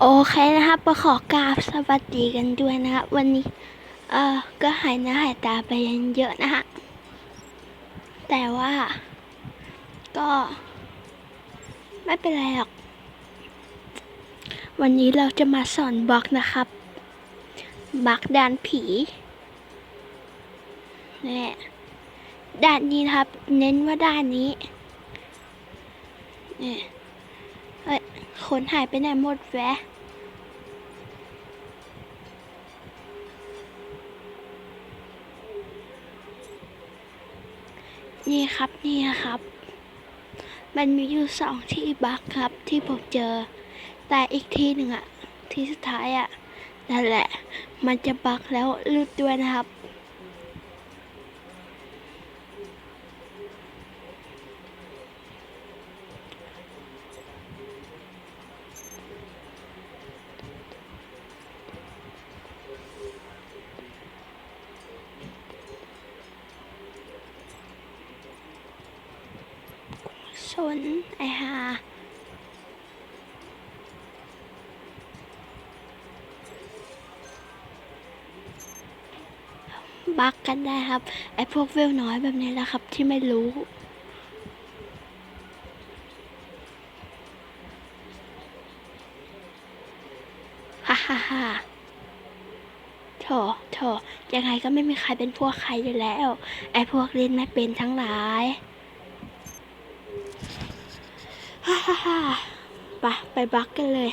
โอเคนะครับก็ขอกราบสวัสดีกันด้วยนะครับวันนี้ เออก็หายหน้าหายตาไปเยอะนะฮะ แต่ว่า ก็ ไม่เป็นไรหรอก วันนี้เราจะมาสอนบล็อกนะครับบล็อกด้านผีนี่ด้านนี้นะครับ เน้นว่าด้านนี้นี่เฮ้ยคนหายไปไหนหมดแวะ นี่ครับนี่นะครับ มันมีอยู่สองที่บักครับที่ผมเจอ แต่อีกที่หนึ่งอะที่สุดท้ายอะนั่นแหละ มันจะบักแล้วลุดด้วยนะครับ น ไอฮาบักกันได้ครับ ไอพวกเวลน้อยแบบนี้แหละครับที่ไม่รู้ฮ่าฮ่าฮ่าโถโถยังไงก็ไม่มีใครเป็นพวกใครอยู่แล้ว ไอพวกเล่นไม่เป็นทั้งหลาย ฮ่าฮ่าฮ่าไปไปบักกันเลย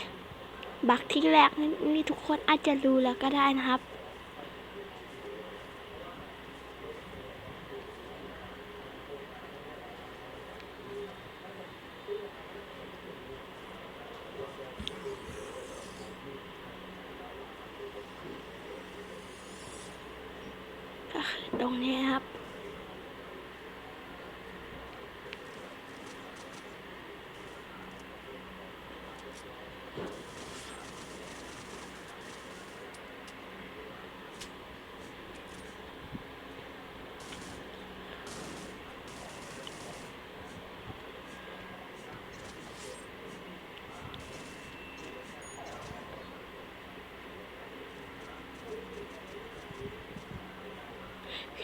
บักที่แรกนี่นี่ทุกคนอาจจะรู้แล้วก็ได้นะครับตรงนี้ครับ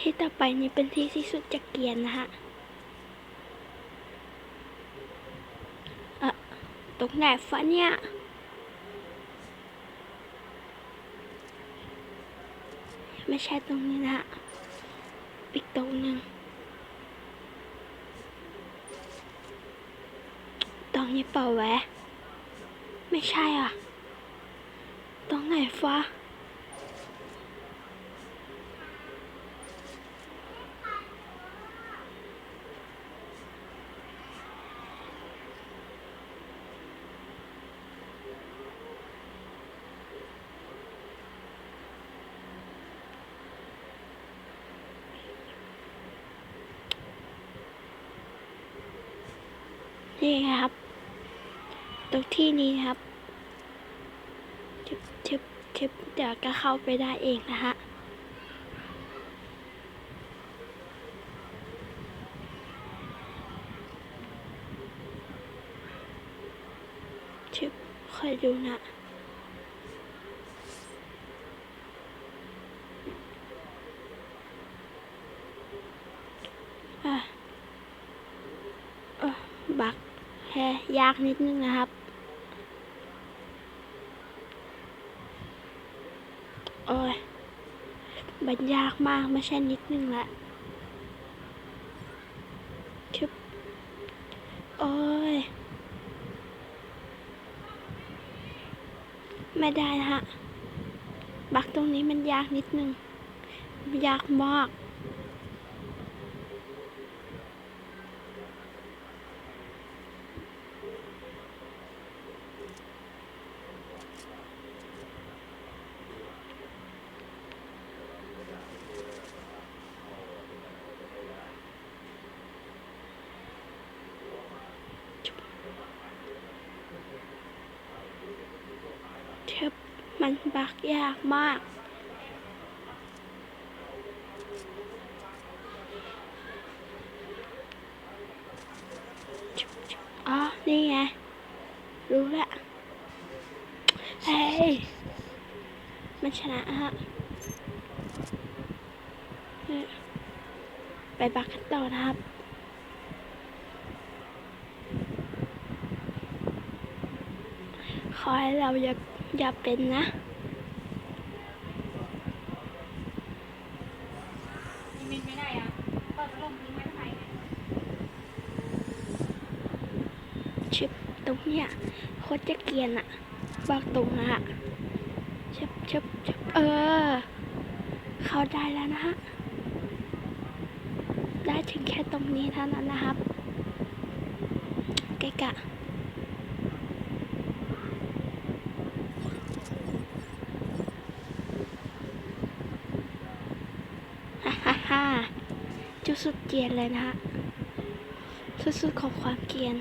ที่ต่อไปนี้เป็นที่ที่สุดจะเกียนนะฮะเอะตรงไหนฟะเนี่ยไม่ใช่ตรงนี้นะฮะอีกตรงหนึ่งตรงนี้เปล่าแวะ ไม่ใช่อะ ตรงไหนฟะ นี่ครับ ตรงที่นี้ครับชิบชิบชิบเดี๋ยวก็เข้าไปได้เองนะฮะชิบคอยดูนะอะเออบัก แค่ยากนิดนึงนะครับ โอ้ยมันยากมากไม่ใช่นิดนึงละชึบโอ้ย ไม่ได้นะฮะ บักตรงนี้มันยากนิดนึง ยากมาก เทป มันบักยากมาก อ๋อ นี่ไง รู้ละมันชนะฮะ ไปบักกันต่อนะครับขอให้เราอย่า อย่าเป็นนะมินไม่ได้อะเปิดพัดลมทิ้งไว้ทำไมเนี่ยชิบตรงเนี้ยโคตรจะเกรียนอะบอกตรงนะฮะชิบชิบชิบเออ เข้าได้แล้วนะฮะ ได้ถึงแค่ตรงนี้เท่านั้นนะครับ เกะกะ ฮ่าฮ่าฮ่า จุดสุดเกรียนเลยนะฮะ สุดๆของความเกรียน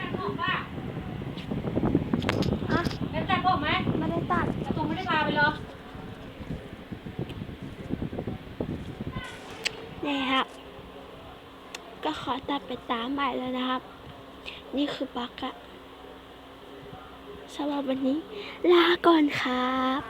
ตัดผมป่ะอะแล้วตัดผมไหมไม่ได้ตัดแล้วผมไม่ได้พาไปเหรอ นี่ครับ ก็ขอตัดไปตามใหม่แล้วนะครับ นี่คือบักอะสำหรับวันนี้ ลาก่อนครับ